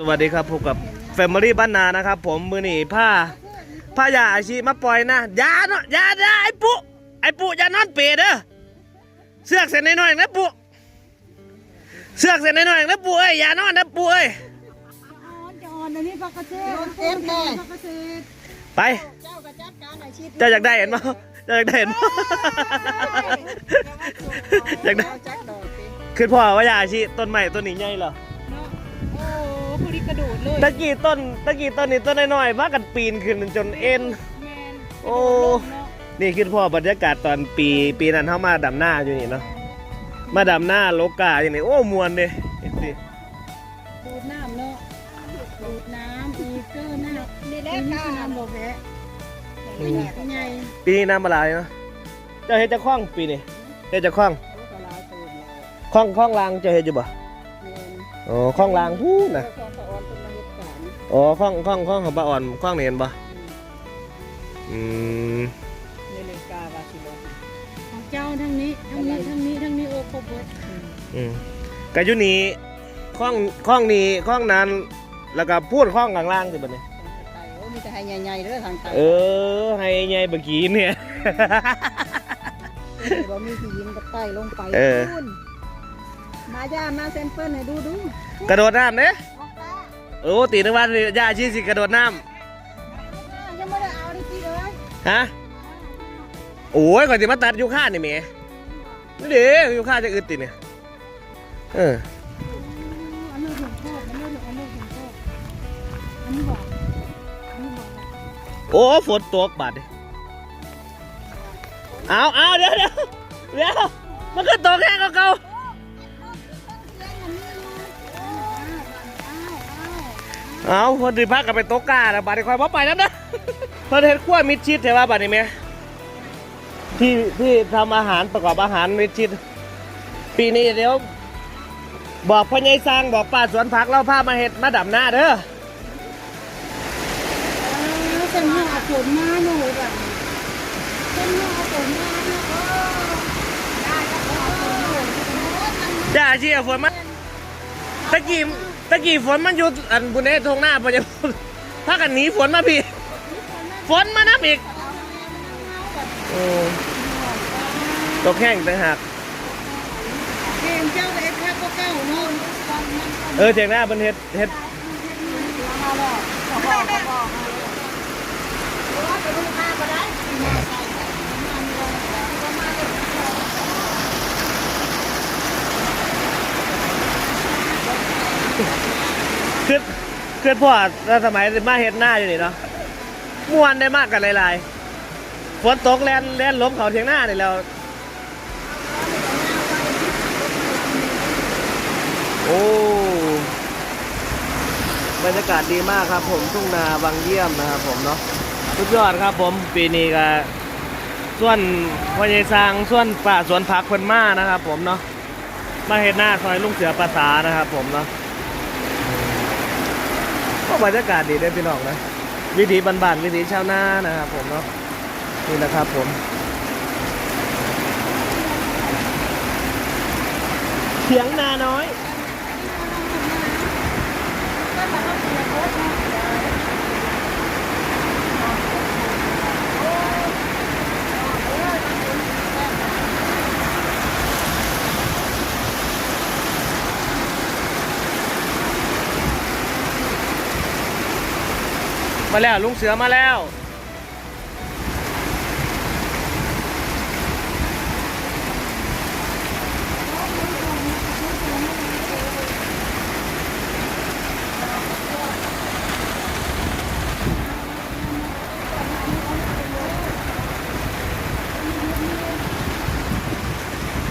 สวัสดีครับพบกับแฟมิลี่บ้านนานะครับ ผมมือหนีผ้าผ้ายาอาชีมาปล่อยนะอยาเนาะอยาอยาไอ้ปุ๊ไอ้ปุ๊อย่านอนเปรตเด้อเสือกเส้นน้อยๆนะปุ๊เสือกเส้นน้อยๆนะปุ๊เอ้ยอย่านอนนะปุ๊เอ้ยอ่อนจะอ่อนอันนี้พักเกษตรเต็มแน่พักเกษตรไปเจ้าก็จัดการอาชีพเจ้าอยากได้เห็นมั้ยเจ้าอยากได้เห็นมั้ยอยากได้จัดดอกสิคือพ่อว่ายาอาชีต้นใหม่ต้นนี้ใหญ่เหรอเนาะโอ้ผู้ดี กระโดดเลยตะกี้ต้นตะกี้ต้นนี้ต้นน้อยๆพากันปีนขึ้นจนเอ็น แมนโอ้กระโดดลงเนาะนี่คือพ่อบรรยากาศตอนปีปีนั้นเข้ามาดำหน้าอยู่นี่เนาะมาดำหน้าโลกาอย่างนี้โอ้มวนเลยเห็นสิดูดน้ำเนาะดูดน้ำอีกเกอร์น้ำนี่แหละนี่ค่ะน้ำบ่แพ้อืมใหญ่ปีนี้น้ำมาหลายเนาะเจะเห็นจะคล้องปีนี้เห็นจะคล้องก็หลายตัวแล้วคล้องคล้องรางเจะเห็นอยู่บ่แม่น อ๋อคล้องรางพูดนะเจ้าของสะออนเป็นมาเฮ็ดการอ๋อคล้องคล้องคล้องของป้าอ่อนคล้องนี่เห็นบ่อืมนี่เลยกาวาสิโลของเจ้าทั้งนี้ทั้งนี้ทั้งนี้ทั้งนี้โอ้ครบเบิดอืมกะอยุนี้คล้องคล้องนี้คล้องนั้น แล้วก็พูดคล้องข้างล่างสิบัดนี้ทางไตโอ้มีแต่ให้ใหญ่ๆเด้อทางไตเออ ให้ไงเมื่อกี้เนี่ย บ่มีที่ยิงกับไตลงไปเออ นู่น มาย่ามาเซนเปิ้ลให้ดูดูกระโดดน้ำเนี่ยออกตาโอ้ตีนึกว่าย่าชีสิกระโดดน้ยังไม่ได้เอาดิพี่เอ้ยำฮะโอ้ยก่อนจะมาตัดยูค่านี่เมย์นี่เด้ยูค่าจะอึดติเนี่ยเอออันนี้ถึงโคตรอันนี้ถึงอันนี้ถึงโคตรอันนี้บอกอันนี้บอกนะโอ้ฝนตกบาดดิเอาเอาเดี๋ยวเดี๋ยวเดี๋ยวมันก็ตกแค่เก่าๆ เอาพอดีพักกันไปตกกาแล้วบาดนี้คอยพอไปแล้วนะเพอเห็นขั้วมิดชิดเถอะว่าบาดนี้ไหมที่ที่ทำอาหารประกอบอาหารมิดชิด ปีนี้เดี๋ยว บอกพ่อใหญ่สร้างบอกป้าสวนผักเราพามาเห็ดมาดำหน้าเด้อเป็นหัวฝนมาหนูแบบเป็นหัวฝนมาเนาะจ้าเชียฝนมันตะกี้ ตะกี้ฝนมันอยู่อันบุญเอทงหน้าปะจะพากันหนีฝนมาพี่ฝนมานับอีกโอ้ตกแห้งต่างหากเกมเจ้าเอ็ดแค่ก็เก้าเนาะเออเจียงหน้าเป็นเฮ็ดเฮ็ดคือ คือพ่อสมัยมาเฮ็ดหน้าอยู่นี่เนาะม่วนได้มากกันหลายๆฝนตกแลนแลนล้มเขาเทียงหน้านี่แล้ว โอ้บรรยากาศดีมากครับ ผมทุ่งนาบางเยี่ยมนะครับผมเนาะสุดยอดครับ ผมปีนี้ก็ส่วนพญายสร้างส่วนป่าสวนผักเพิ่นมานะครับ ผมเนาะมาเห็นหน้าซอยลุงเสือภาษานะครับ ผมเนาะ บรรยากาศดีเด้พี่น้องนะวิถีบ้านๆวิถีชาวนานะครับผมเนาะนี่นะครับผมเถียงนาน้อย มาแล้วลุงเสือมาแล้ว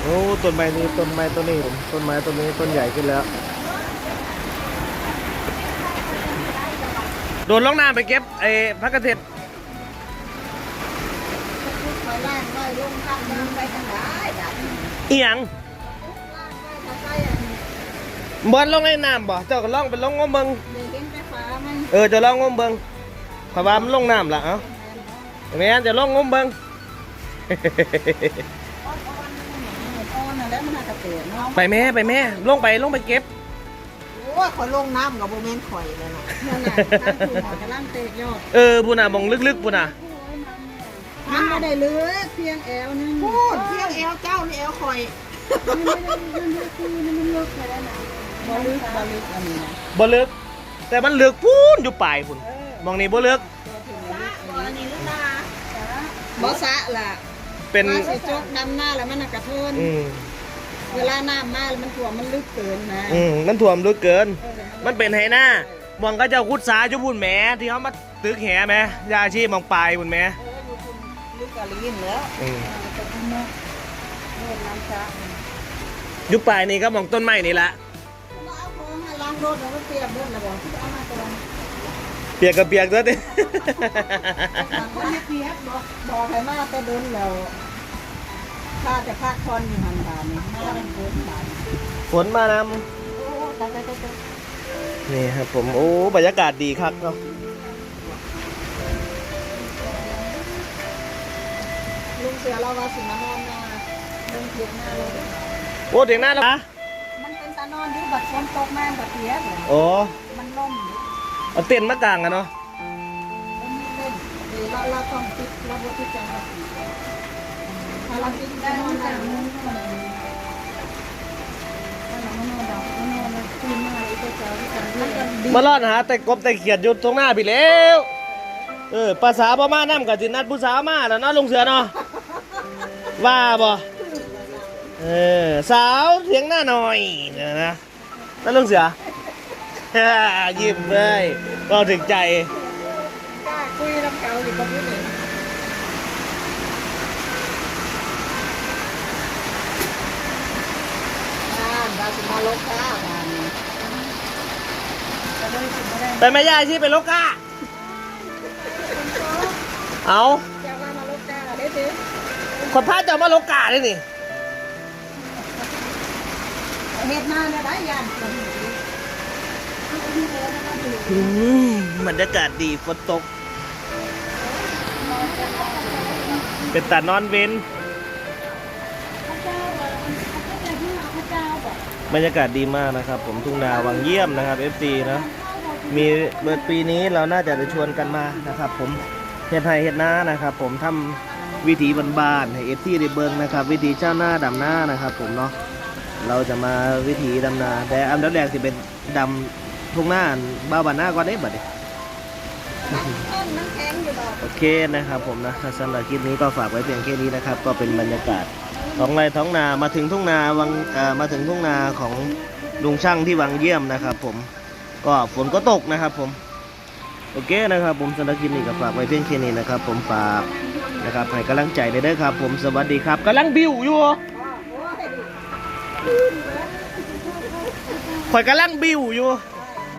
โอ้ต้นไม้นี้ต้นไม้ต้นนี้ผมต้นไม้ต้นนี้ต้นใหญ่ขึ้นแล้ว โดนล่องน้ำไปเก็บไอ้พักเกษตรไปล่างไปลงข้างน้ำไปทางไหนจ้ะอียงล่างไปทางไปอะบอลลงในน้ำบ่เจ้าก็ล่องไปล่องงมเบิงเดี๋ยวเห็นแต่ฟ้ามันเออจะล่องงมเบิงขอยว่ามันลงน้ำละเอ้าแม่นจะล่องงมเบิงอ่อนๆนั่นแม่ไปแม่ไปแม่ลงไปลงไปเก็บ อ้อ้ยข่อยลงน้ำกับโบแมนข่อยเลยนะนั่นน่ะน้ำถูกหมอกระล่างเตกยอดเออพูน่ะมองลึกๆพูน่ะมันไม่ได้เลือกเพียงแอวนึงพูดเพียงแอวเจ้านี่แอวข่อยมันไม่ได้มันเลือกคือมันเลือกแค่นั้นนะบลึกบลึกอันนี้นะบ่ลึก แต่มันลึกพูนอยู่ปลายพุ่นมองนี่บ่ลึกอันนี้ลึกนะบอสะล่ะเป็นมาใส่จกดำหน้าแล้วมันน่ะกระเทินอืม เวลาน้ำมาแล้วมันถ่วมมันลึกเกินนะอืมมันถ่วมลึกเกิน มันเป็นไหหน้ามองก็เจ้าคุดสาจุพุ่นแหมที่เขามาตึกแหแหมยาชีพมองปลายพุ่นแหมเอออยู่คุณลึกกะลีนแล้วอืมแต่คุณเนาะเล่นน้ำซะอยู่ปลายนี่ก็มองต้นไม้นี่ละมาเอาของมาล้างรถแล้วมันเปียกเบิดแล้วบอกที่เอามาก่อนเปียกกับเปียกตัวดิคนให้เปียกบอกบอกให้มาแต่เดินแล้ว ข้าจะพักคอนอยู่หันบานนี่มาเป็นเกินบานฝนมานโอ้ตายตายตายตายำนี่ครับผมโอ้บรรยากาศดีครับเนาะลุงเสือเราว่าสิมานอนนาลุงเทียงหน้าเลยโอ้เถียงหน้าแล้วนะมันเป็นตานอนอยู่บัดฝนตกมาบัดเปียกเลยโอ้มันล่มอยู่เอาเต็นท์มากลางกันเนาะ มันมีเล่นเดี๋ยวเราเราต้องติดเราบ่ติดจังหวัด มาลอดหาแต่กบแต่เขียดอยู่ตรงหน้าพี่แล้วเออภาษาพม่าน้ำกับจินัดผู้สาวมาแล้วเนาะลุงเสือเนาะว่าบ่เออสาวเถียงหน้าหน่อยนี่ยนะนั่นลุงเสือยิ้มเลยเราถึงใจกล้าคุยน้ำเก่าอีกคนนี้เลยบ้านเรา สิมาลบข้าวบ้านนี้จะได้สิมาได้แต่แม่ย่าชีเป็นโลกาเอาจะว่ามาลบข้าวได้สิคนพาจะมาโลกาเลยนี่เฮ็ดมาได้ได้ยันคนอืมบรรยากาศดีฝนตก เป็นตานอนเว้น บอกบรรยากาศดีมากนะครับ ผมทุ่งนาวังเยี่ยมนะครับ FC นะมีเบิดปีนี้เราน่าจะได้ชวนกันมานะครับ ผมเฮ็ดไทยเฮ็ดนานะครับ ผมทำวิถีบ้านๆให้ FC ได้เบิ่งนะครับ วิถีเจ้าหน้าดำหน้านะครับ ผมเนาะเราจะมาวิถีดำนา แต่อันดับแรกสิเป็นดำทุ่งนาบ้าวบ้านหน้าก่อนเด้บัดนี้ต้นมันแข็งอยู่ดอกโอเคนะครับผมนะสำหรับคลิปนี้ก็ฝากไว้เพียงแค่นี้นะครับ ก็เป็นบรรยากาศ ท้องไร่ท้องนามาถึงทุ่งนาวังเอ่อมาถึงทุ่งนาของลุงช่างที่วังเยี่ยมนะครับ ผมก็ฝนก็ตกนะครับ ผมโอเคนะครับ ผมสำหรับคลิปนี้ก็ฝากไว้เพียงแค่นี้นะครับ ผมฝากนะครับให้กำลังใจได้เด้อครับ ผมสวัสดีครับกำลังบิวอยู่ข่อยกำลังบิวอยู่